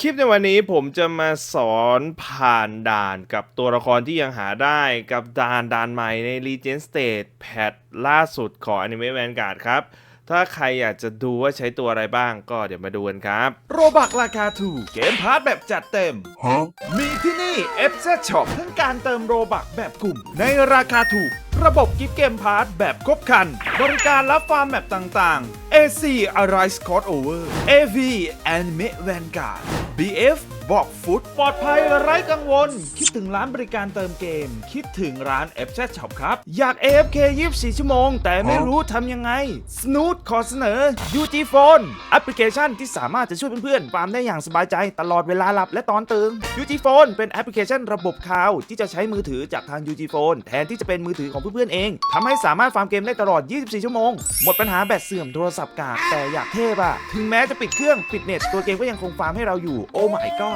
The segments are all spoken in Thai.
คลิปในวันนี้ผมจะมาสอนผ่านด่านกับตัวละครที่ยังหาได้กับด่านด่านใหม่ใน Legend State แพทล่าสุดของ Anime Vanguard ครับ ถ้าใครอยากจะดูว่าใช้ตัวอะไรบ้างก็เดี๋ยวมาดูกันครับ โรบักราคาถูกเกมพาร์ทแบบจัดเต็ม มีที่นี่ f z Shop ทั้งการเติมโรบักแบบกลุ่ม ในราคาถูก ระบบกิฟต์เกมพาร์ทแบบครบครัน บริการรับฟาร์มแบบต่างๆ AC Arise c o r d Over AV Anime Vanguard BF บอกฟุตปลอดภัยไร้กังวล คิดถึงร้านบริการเติมเกม คิดถึงร้าน f z Shop ครับ อยาก AFK 24 ชั่วโมง แต่ไม่รู้ทำยังไง Snoot ขอเสนอ UG Phone แอปพลิเคชันที่สามารถจะช่วยเพื่อนๆฟาร์มได้อย่างสบายใจตลอดเวลาหลับและตอนตื่น UG Phone เป็นแอปพลิเคชันระบบคลาวที่จะใช้มือถือจากทาง UG Phone แทนที่จะเป็นมือถือของเพื่อนๆเองทำให้สามารถฟาร์มเกมได้ตลอด 24 ชั่วโมง หมดปัญหาแบตเสื่อมโทรศัพท์กากแต่อยากเทพอะถึงแม้จะปิดเครื่องปิดเน็ตตัวเกมก็ยังคงฟาร์มให้เราอยู่โอ้ my god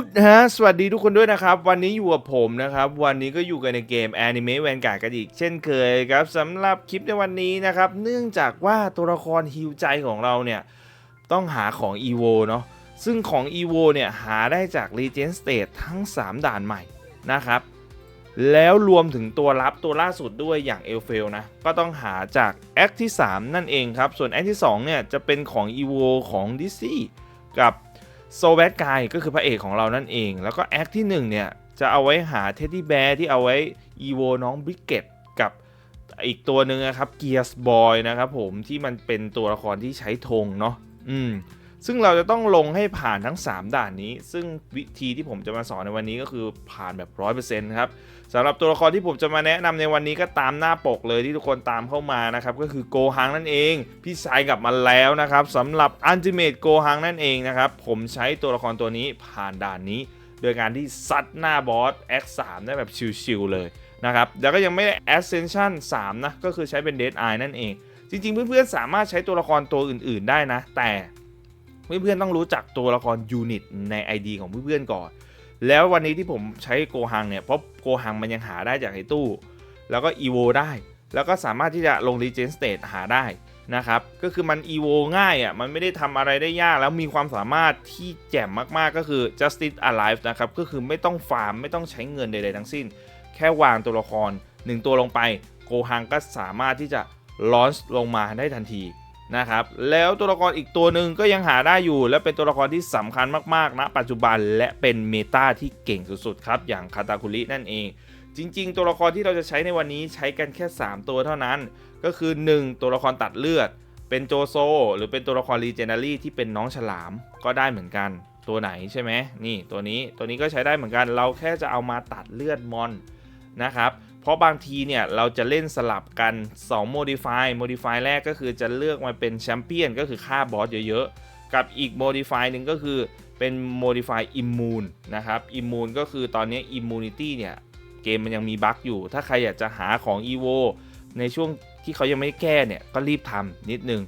ดฮะ สวัสดีทุกคนด้วยนะครับ วันนี้อยู่กับผมนะครับ วันนี้ก็อยู่กันในเกม Anime Vanguard กันอีกเช่นเคยครับสำหรับคลิปในวันนี้นะครับ เนื่องจากว่าตัวละครฮิวใจของเราเนี่ย ต้องหาของ EVO เนาะซึ่งของ EVO เนี่ยหาได้จาก Legend State ทั้ง 3 ด่านใหม่นะครับ แล้วรวมถึงตัวรับตัวล่าสุดด้วยอย่างเอลเฟลนะ ก็ต้องหาจากแอคที่ 3 นั่นเองครับ ส่วนแอคที่ 2 เนี่ยจะเป็นของ EVO ของดิซี่กับ โซแบดกายก็คือพระเอกของเรานั่นเอง แล้วก็แอคที่1เนี่ยจะเอาไว้หาเท็ดดี้แบร์ที่เอาไว้อีโวน้องบริกเกตกับอีกตัวหนึ่งนะครับเกียร์สบอยนะครับผมที่มันเป็นตัวละครที่ใช้ธงเนาะอืม ซึ่งเราจะต้องลงให้ผ่านทั้ง 3 ด่านนี้ ซึ่งวิธีที่ผมจะมาสอนในวันนี้ก็คือผ่านแบบ 100%ครับสำหรับตัวละครที่ผมจะมาแนะนำในวันนี้ก็ตามหน้าปกเลยที่ทุกคนตามเข้ามานะครับ ก็คือโกฮังนั่นเอง พี่ชายกลับมาแล้วนะครับสำหรับอันติเมตโกฮังนั่นเองนะครับ ผมใช้ตัวละครตัวนี้ผ่านด่านนี้ โดยการที่ซัดหน้าบอส X3 ได้แบบชิวๆเลยนะครับแล้วก็ยังไม่ได้ Ascension 3 นะ ก็คือใช้เป็น Dead Eye นั่นเอง จริงๆ เพื่อนๆ สามารถใช้ตัวละครตัวอื่นๆ ได้นะ แต่ เพื่อนๆต้องรู้จักตัวละครยูนิตใน ID ของเพื่อนๆก่อน แล้ววันนี้ที่ผมใช้โกฮังเนี่ย เพราะโกฮังมันยังหาได้จากในตู้ แล้วก็ EVO ได้ แล้วก็สามารถที่จะลง Legend State หาได้นะครับ ก็คือมัน EVO ง่ายอะ มันไม่ได้ทำอะไรได้ยาก แล้วมีความสามารถที่แจ่มมากๆก็คือ Justice Alive นะครับ ก็คือไม่ต้องฟาร์มไม่ต้องใช้เงินใดๆทั้งสิ้น แค่วางตัวละคร 1 ตัวลงไป โกฮังก็สามารถที่จะลอนช์ลงมาได้ทันที นะครับแล้วตัวละครอีกตัวหนึ่งก็ยังหาได้อยู่และเป็นตัวละครที่สำคัญมากๆณปัจจุบันและเป็นเมตาที่เก่งสุดๆครับอย่างคาตาคุรินั่นเอง จริง ๆ ตัวละครที่เราจะใช้ในวันนี้ใช้กันแค่ 3 ตัวเท่านั้น ก็คือ 1 ตัวละครตัดเลือด เป็นโจโซ หรือเป็นตัวละครรีเจนารีที่เป็นน้องฉลามก็ได้เหมือนกัน ตัวไหนใช่ไหมนี่ตัวนี้ตัวนี้ก็ใช้ได้เหมือนกัน เราแค่จะเอามาตัดเลือดมอนนะครับ เพราะบางทีเนี่ยเราจะเล่นสลับกัน 2 modify modify แรกก็คือจะเลือกมาเป็นแชมเปี้ยนก็คือฆ่าบอสเยอะๆ กับอีก modify หนึ่งก็คือเป็น modify immune นะครับ immune ก็คือตอนนี้ immunity เนี่ยเกมมันยังมีบั๊กอยู่ ถ้าใครอยากจะหาของ EVO ในช่วงที่เขายังไม่แก้เนี่ยก็รีบทำนิดนึง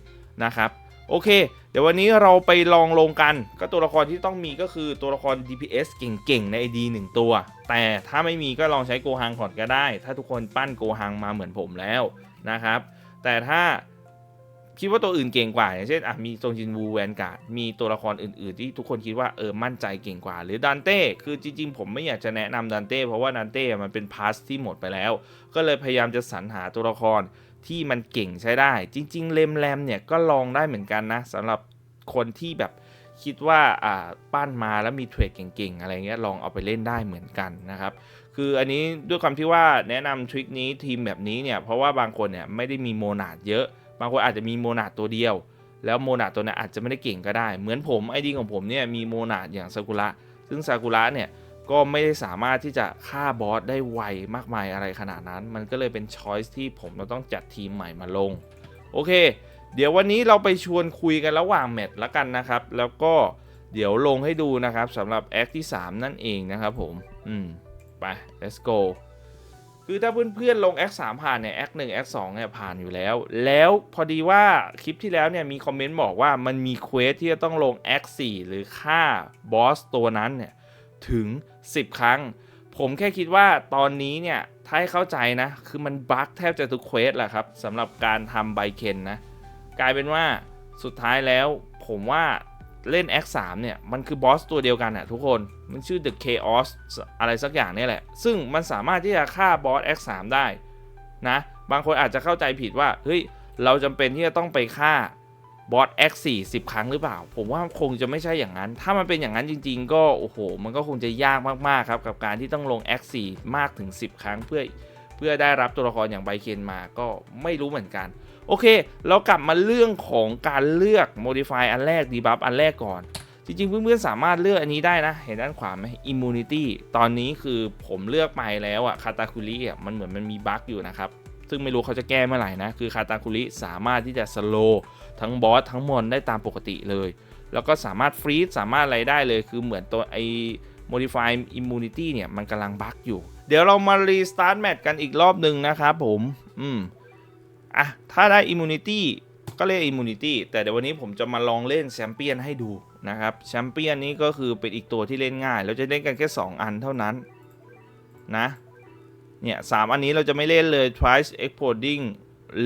นะครับ โอเค เดี๋ยววันนี้เราไปลองลงกัน ก็ตัวละครที่ต้องมีก็คือตัวละคร DPS เก่งๆ ใน ID 1 ตัว แต่ถ้าไม่มีก็ลองใช้โกฮังก่อนก็ได้ ถ้าทุกคนปั้นโกฮังมาเหมือนผมแล้วนะครับ แต่ถ้าคิดว่าตัวอื่นเก่งกว่า อย่างเช่นอะมีซงจินวูแวนการ์ดมีตัวละครอื่น ๆ ที่ทุกคนคิดว่าเออมั่นใจเก่งกว่า หรือดันเต้คือจริง ๆ ผมไม่อยากจะแนะนำดันเต้เพราะว่าดันเต้มันเป็นพาสที่หมดไปแล้ว ก็เลยพยายามจะสรรหาตัวละคร ที่มันเก่งใช้ได้ จริง ๆเลมแรมเนี่ยก็ลองได้เหมือนกันนะสำหรับคนที่แบบคิดว่าอ่าปั้นมาแล้วมีเทรดเก่งๆ อะไรเงี้ยลองเอาไปเล่นได้เหมือนกันนะครับ คืออันนี้ด้วยความที่ว่าแนะนำทริคนี้ทีมแบบนี้เนี่ยเพราะว่าบางคนเนี่ยไม่ได้มีโมนาดเยอะ บางคนอาจจะมีโมนาดตัวเดียว แล้วโมนาดตัวนั้นอาจจะไม่ได้เก่งก็ได้ เหมือนผมไอดีของผมเนี่ยมีโมนาดอย่างซากุระซึ่งซากุระเนี่ย ก็ไม่ได้สามารถที่จะฆ่าบอสได้ไวมากมายอะไรขนาดนั้น มันก็เลยเป็นช้อยส์ที่ผมเราต้องจัดทีมใหม่มาลง โอเค เดี๋ยววันนี้เราไปชวนคุยกันระหว่างแมตช์ละกันนะครับ แล้วก็เดี๋ยวลงให้ดูนะครับสำหรับแอคที่ 3 นั่นเองนะครับผม อืม ไป let's go คือถ้าเพื่อนๆลง X 3ผ่านเนี่ย X 1 X 2เนี่ยผ่านอยู่แล้ว แล้วพอดีว่าคลิปที่แล้วเนี่ยมีคอมเมนต์บอกว่ามันมีเควสที่จะต้องลง X 4หรือฆ่าบอสตัวนั้นเนี่ย ถึง 10 ครั้ง ผมแค่คิดว่าตอนนี้เนี่ยถ้าให้เข้าใจนะ คือมันบั๊กแทบจะทุกเควสแหละครับสำหรับการทำไบเคนนะ กลายเป็นว่าสุดท้ายแล้วผมว่าเล่น X3 เนี่ย มันคือบอสตัวเดียวกันอะทุกคน มันชื่อ The Chaos อะไรสักอย่างนี่แหละ ซึ่งมันสามารถที่จะฆ่าบอส X3 ได้นะ บางคนอาจจะเข้าใจผิดว่า เฮ้ย เราจำเป็นที่จะต้องไปฆ่า บอส X4 10 ครั้งหรือเปล่า ผมว่าคงจะไม่ใช่อย่างนั้น ถ้ามันเป็นอย่างนั้นจริง ๆ ก็โอ้โห มันก็คงจะยากมากๆครับกับการที่ต้องลง X4 มากถึง 10 ครั้งเพื่อเพื่อได้รับตัวละครอย่างไบเคนมาก็ไม่รู้เหมือนกัน โอเค เรากลับมาเรื่องของการเลือก modify อันแรก debuff อันแรกก่อนจริงๆ เพื่อนๆ สามารถเลือกอันนี้ได้นะ เห็นด้านขวาไหม immunity ตอนนี้คือผมเลือกไปแล้วอะคาตาคุริอะมันเหมือนมันมีบั๊กอยู่นะครับ ซึ่งไม่รู้เขาจะแก้เมื่อไหร่นะ คือคาตาคุริสามารถที่จะ slow ทั้งบอสทั้งมอนได้ตามปกติเลย แล้วก็สามารถฟรี e สามารถอะไรได้เลย คือเหมือนตัวไอ modify immunity เนี่ย มันกำลังบั๊กอยู่ เดี๋ยวเรามา restart match กันอีกรอบหนึ่งนะครับผม อืม อะ ถ้าได้ immunity ก็เล่น immunity แต่เดี๋ยววันนี้ผมจะมาลองเล่นแชมเปี้ยนให้ดูนะครับ แชมเปี้ยนนี้ก็คือเป็นอีกตัวที่เล่นง่าย เราจะเล่นกันแค่ 2 อันเท่านั้นนะ เนี่ยสามอันนี้เราจะไม่เล่นเลย twice exploding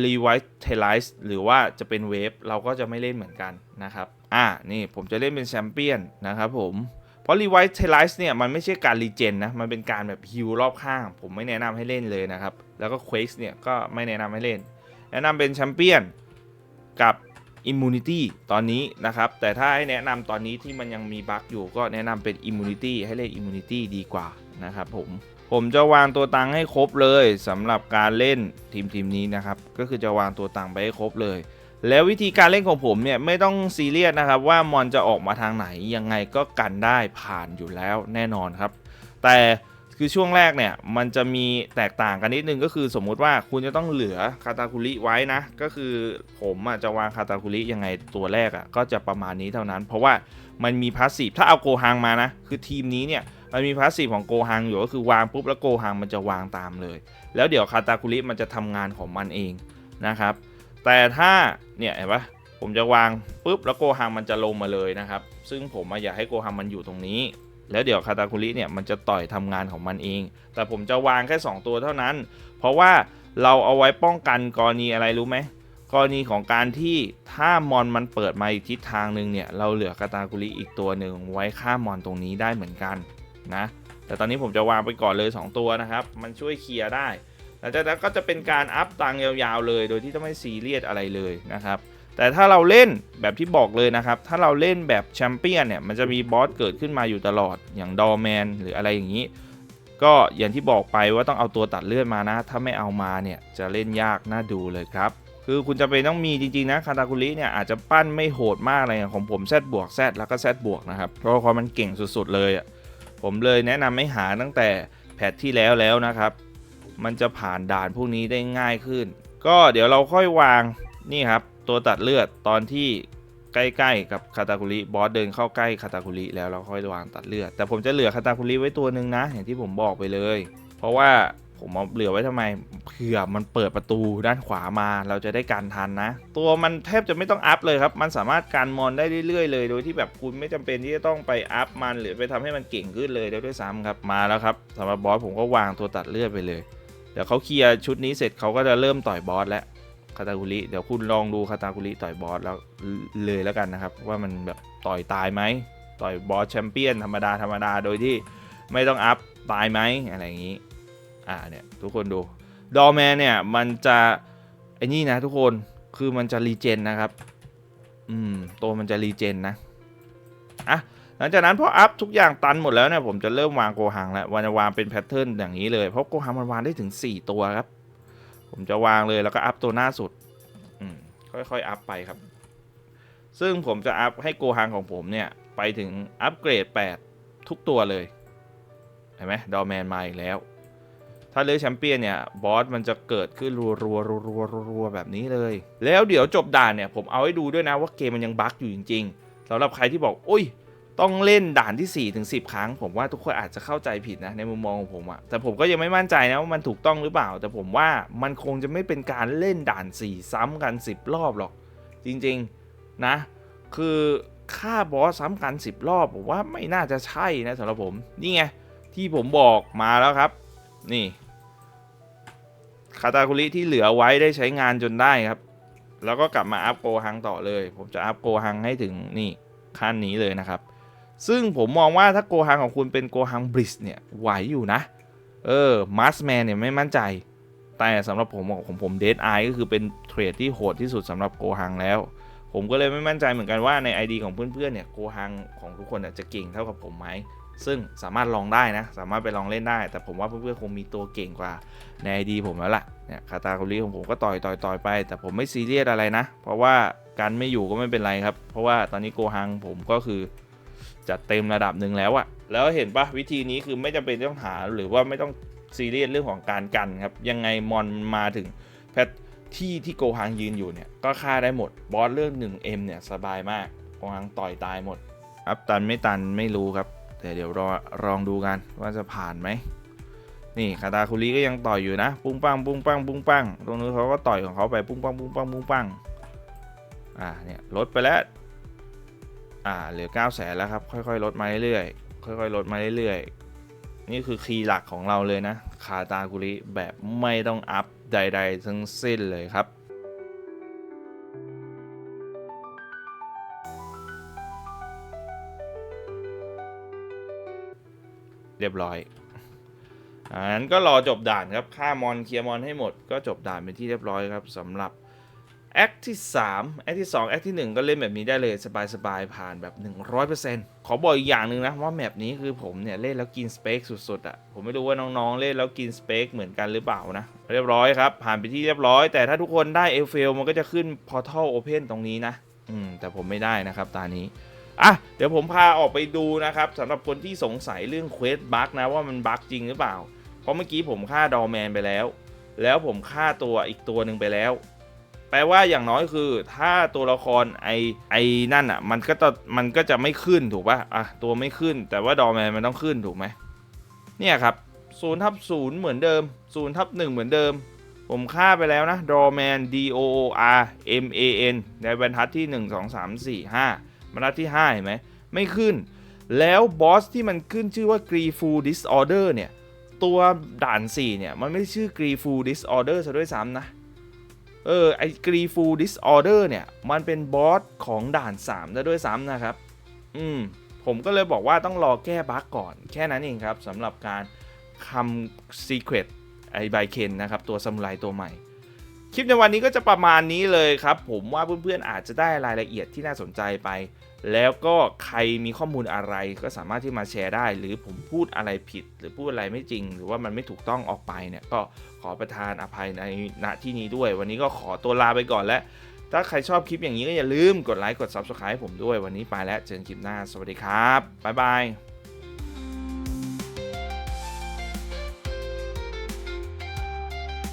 revitalize หรือว่าจะเป็นเวฟเราก็จะไม่เล่นเหมือนกันนะครับ อะนี่ผมจะเล่นเป็นแชมเปี้ยนนะครับผม เพราะ revitalize เนี่ยมันไม่ใช่การรีเจนนะ มันเป็นการแบบฮิลรอบข้าง ผมไม่แนะนำให้เล่นเลยนะครับ แล้วก็ quake เนี่ยก็ไม่แนะนำให้เล่น แนะนำเป็นแชมเปี้ยนกับ Immunity ตอนนี้นะครับ แต่ถ้าให้แนะนำตอนนี้ที่มันยังมีบั๊กอยู่ก็แนะนำเป็น Immunity ให้เล่น Immunity ดีกว่านะครับผม ผมจะวางตัวตังให้ครบเลยสำหรับการเล่นทีมทีมนี้นะครับ ก็คือจะวางตัวตังไปให้ครบเลย แล้ววิธีการเล่นของผมเนี่ยไม่ต้องซีเรียสนะครับ ว่ามอนจะออกมาทางไหนยังไงก็กันได้ผ่านอยู่แล้วแน่นอนครับ แต่คือช่วงแรกเนี่ยมันจะมีแตกต่างกันนิดนึงก็คือสมมุติว่าคุณจะต้องเหลือคาตาคุริไว้นะ ก็คือผมอะจะวางคาตาคุริยังไงตัวแรกอะก็จะประมาณนี้เท่านั้น เพราะว่ามันมีพาสซีฟถ้าเอาโกฮังมานะ คือทีมนี้เนี่ย มันมีพาสซีฟของโกฮังอยู่ก็คือวางปุ๊บแล้วโกฮังมันจะวางตามเลย แล้วเดี๋ยวคาตาคุริมันจะทำงานของมันเองนะครับ แต่ถ้าเนี่ยเห็นปะผมจะวางปุ๊บแล้วโกฮังมันจะลงมาเลยนะครับ ซึ่งผมอะอยากให้โกฮังมันอยู่ตรงนี้ แล้วเดี๋ยวคาตาคุริเนี่ยมันจะต่อยทำงานของมันเอง แต่ผมจะวางแค่ 2 ตัวเท่านั้น เพราะว่าเราเอาไว้ป้องกันกรณีอะไรรู้ไหมกรณีของการที่ถ้ามอนมันเปิดมาอีกทิศทางหนึ่งเนี่ยเราเหลือคาตาคุริอีกตัวหนึ่งไว้ฆ่ามอนตรงนี้ได้เหมือนกัน นะ แต่ตอนนี้ผมจะวางไปก่อนเลย 2 ตัวนะครับ มันช่วยเคลียร์ได้หลังจากนั้นก็จะเป็นการอัพตังค์ยาวๆเลย โดยที่ต้องไม่ซีเรียสอะไรเลยนะครับ แต่ถ้าเราเล่นแบบที่บอกเลยนะครับ ถ้าเราเล่นแบบแชมเปี้ยนเนี่ย มันจะมีบอสเกิดขึ้นมาอยู่ตลอด อย่างดอแมนหรืออะไรอย่างนี้ ก็อย่างที่บอกไปว่าต้องเอาตัวตัดเลือดมานะ ถ้าไม่เอามาเนี่ยจะเล่นยากน่าดูเลยครับคือคุณจะเป็นต้องมีจริงๆนะคาตาคุริเนี่ยอาจจะปั้นไม่โหดมากอะไรอย่างของผมแซดบวกแซดแล้วก็แซดบวกนะครับเพราะความมันเก่งสุดๆเลยอะ ผมเลยแนะนำให้หาตั้งแต่แพทที่แล้วแล้วนะครับ มันจะผ่านด่านพวกนี้ได้ง่ายขึ้น ก็เดี๋ยวเราค่อยวางนี่ครับ ตัวตัดเลือดตอนที่ใกล้ๆกับคาตาคุริบอสเดินเข้าใกล้คาตาคุริแล้วเราค่อยวางตัดเลือด แต่ผมจะเหลือคาตาคุริไว้ตัวหนึ่งนะ อย่างที่ผมบอกไปเลย เพราะว่า ผมเอาเหลือไว้ทำไมเผื่อมันเปิดประตูด้านขวามาเราจะได้การทันนะ ตัวมันแทบจะไม่ต้องอัพเลยครับ มันสามารถการมอนได้เรื่อยๆเลย โดยที่แบบคุณไม่จำเป็นที่จะต้องไปอัพมันหรือไปทำให้มันเก่งขึ้นเลยได้ด้วยซ้ำครับมาแล้วครับสำหรับบอสผมก็วางตัวตัดเลือดไปเลยเดี๋ยวเขาเคลียร์ชุดนี้เสร็จเขาก็จะเริ่มต่อยบอสแล้วคาตาคุริเดี๋ยวคุณลองดูคาตาคุริต่อยบอสแล้วเลยแล้วกันนะครับ ว่ามันแบบต่อยตายไหมต่อยบอสแชมเปี้ยนธรรมดาธรรมดาโดยที่ไม่ต้องอัพตายไหมอะไรอย่างนี้ อ่าเนี่ยทุกคนดูดอแมนเนี่ยมันจะไอ้นี่นะทุกคนคือมันจะรีเจนนะครับ อืมตัวมันจะรีเจนนะอะหลังจากนั้นพออัพทุกอย่างตันหมดแล้วเนี่ยผมจะเริ่มวางโกหังแล้ววันจะวางเป็นแพทเทิร์นอย่างนี้เลยเพราะโกหังมันวางได้ถึง 4 ตัวครับ ผมจะวางเลยแล้วก็อัพตัวหน้าสุดอืมค่อยๆอัพไปครับ ซึ่งผมจะอัพให้โกหังของผมเนี่ยไปถึงอัปเกรด 8 ทุกตัวเลย เห็นไหมดอแมนมาอีกแล้ว ถ้าเลือกแชมเปี้ยนเนี่ยบอสมันจะเกิดขึ้นรัวรัวรัวรัวรัวแบบนี้เลย แล้วเดี๋ยวจบด่านเนี่ยผมเอาให้ดูด้วยนะว่าเกมมันยังบั๊กอยู่จริงๆสำหรับใครที่บอกอุ้ยต้องเล่นด่านที่ 4 ถึง 10 ครั้ง ผมว่าทุกคนอาจจะเข้าใจผิดนะในมุมมองของผมอะแต่ผมก็ยังไม่มั่นใจนะว่ามันถูกต้องหรือเปล่า แต่ผมว่ามันคงจะไม่เป็นการเล่นด่าน 4 ซ้ำกัน 10 รอบหรอก จริงๆนะ คือฆ่าบอสซ้ำกัน 10 รอบ ผมว่าไม่น่าจะใช่นะสำหรับผม นี่ไง ที่ผมบอกมาแล้วครับ นี่ คาตาคุริที่เหลือไว้ได้ใช้งานจนได้ครับ แล้วก็กลับมาอัพโกฮังต่อเลย ผมจะอัพโกฮังให้ถึงนี่ขั้นนี้เลยนะครับ ซึ่งผมมองว่าถ้าโกฮังของคุณเป็นโกฮังบริสเนี่ยไหวอยู่นะ เออมาสแมนเนี่ยไม่มั่นใจ แต่สำหรับผมของผมเด d ไอก็คือเป็นเทรดที่โหดที่สุดสำหรับโกฮังแล้วผมก็เลยไม่มั่นใจเหมือนกันว่าใน ID ของเพื่อนๆเนี่ยโกฮังของทุกคนน่ะจะเก่งเท่ากับผมไหม ซึ่งสามารถลองได้นะ สามารถไปลองเล่นได้ แต่ผมว่าเพื่อนๆคงมีตัวเก่งกว่าใน ID ผมแล้วล่ะเนี่ยคาตาคุริของผมก็ต่อยต่อยต่อยไป แต่ผมไม่ซีเรียสอะไรนะ เพราะว่าการไม่อยู่ก็ไม่เป็นไรครับ เพราะว่าตอนนี้โกฮังผมก็คือจัดเต็มระดับหนึ่งแล้วอะแล้วเห็นปะวิธีนี้คือไม่จำเป็นต้องหาหรือว่าไม่ต้องซีเรียสเรื่องของการกันครับ ยังไงมอนมาถึงแพทที่ที่โกฮังยืนอยู่เนี่ยก็ฆ่าได้หมดบอสเรื่อง 1M เนี่ยสบายมากโกฮังต่อยตายหมดอัพตันไม่ตันไม่รู้ครับ แต่เดี๋ยวรอลองดูกันว่าจะผ่านไหมนี่คาตาคุริก็ยังต่อยอยู่นะ ปุ้งปังปุ้งปังปุ้งปังตรงนู้นเขาก็ต่อยของเขาไปปุ้งปังปุ้งปังปุ้งปังอ่าเนี่ยลดไปแล้วอ่าเหลือ9 0 0แสนแล้วครับ ค่อยๆ ลดมาเรื่อยๆค่อยๆลดมาเรื่อยๆนี่คือคีย์หลักของเราเลยนะคาตากุริแบบไม่ต้องอัพใด ๆ ทั้งสิ้นเลยครับ รียบร้อยอ่างั้นก็รอจบด่านครับฆ่ามอนเคลียร์มอนให้หมด ก็จบด่านเป็นที่เรียบร้อยครับสำหรับแอคที่3แอคที่2แอคที่ 1 ก็เล่นแบบนี้ได้เลยสบายๆ ผ่านแบบ 100%ขอบอกอีกอย่างหนึ่งนะว่าแมปนี้คือผมเนี่ย เล่นแล้วกินสเปคสุดๆอะ่ะ ผมไม่รู้ว่าน้องๆ เล่นแล้วกินสเปคเหมือนกันหรือเปล่านะ เรียบร้อยครับ ผ่านไปที่เรียบร้อย แต่ถ้าทุกคนได้เอลเฟลมันก็จะขึ้น Portal Open ตรงนี้นะ อืม แต่ผมไม่ได้นะครับตานี้ อะเดี๋ยวผมพาออกไปดูนะครับสำหรับคนที่สงสัยเรื่องเควสบั๊กนะว่ามันบั๊กจริงหรือเปล่า เพราะเมื่อกี้ผมฆ่าดอแมนไปแล้ว แล้วผมฆ่าตัวอีกตัวหนึ่งไปแล้ว แปลว่าอย่างน้อยคือ ถ้าตัวละครไอไอนั่นอะมันก็จะมันก็จะไม่ขึ้นถูกป่ะอะตัวไม่ขึ้น แต่ว่าดอแมนมันต้องขึ้นถูกไหมเนี่ยครับศูนย์ทับศูนย์เหมือนเดิมศูนย์ทับหนึ่งเหมือนเดิม ผมฆ่าไปแล้วนะดอแมน D O O R M A N ในบรรทัดที่ 1 2 3 4 5 บรรทัดที่ 5 เห็นไหมไม่ขึ้น แล้วบอสที่มันขึ้นชื่อว่า g r e f u Disorder เนี่ย ตัวด่าน 4 เนี่ย มันไม่ได้ชื่อ g r e f u Disorder ซะด้วยซ้ำนะ เออ ไอ g r e f u Disorder เนี่ย มันเป็นบอสของด่าน3ซะด้วยซ้ำนะครับ อืม ผมก็เลยบอกว่าต้องรอแก้บั๊กก่อน แค่นั้นเองครับสำหรับการคำ Secret ไอไบเคนนะครับ ตัวซามูไรตัวใหม่ คลิปในวันนี้ก็จะประมาณนี้เลยครับ ผมว่าเพื่อนๆอาจจะได้รายละเอียดที่น่าสนใจไป แล้วก็ใครมีข้อมูลอะไรก็สามารถที่มาแชร์ได้ หรือผมพูดอะไรผิด หรือพูดอะไรไม่จริง หรือว่ามันไม่ถูกต้องออกไปเนี่ยก็ขอประทานอภัยในณที่นี้ด้วย วันนี้ก็ขอตัวลาไปก่อนและถ้าใครชอบคลิปอย่างนี้ก็อย่าลืมกดไลค์กด Subscribe ให้ผมด้วยวันนี้ไปแล้วเจอกันคลิปหน้าสวัสดีครับบ๊ายบาย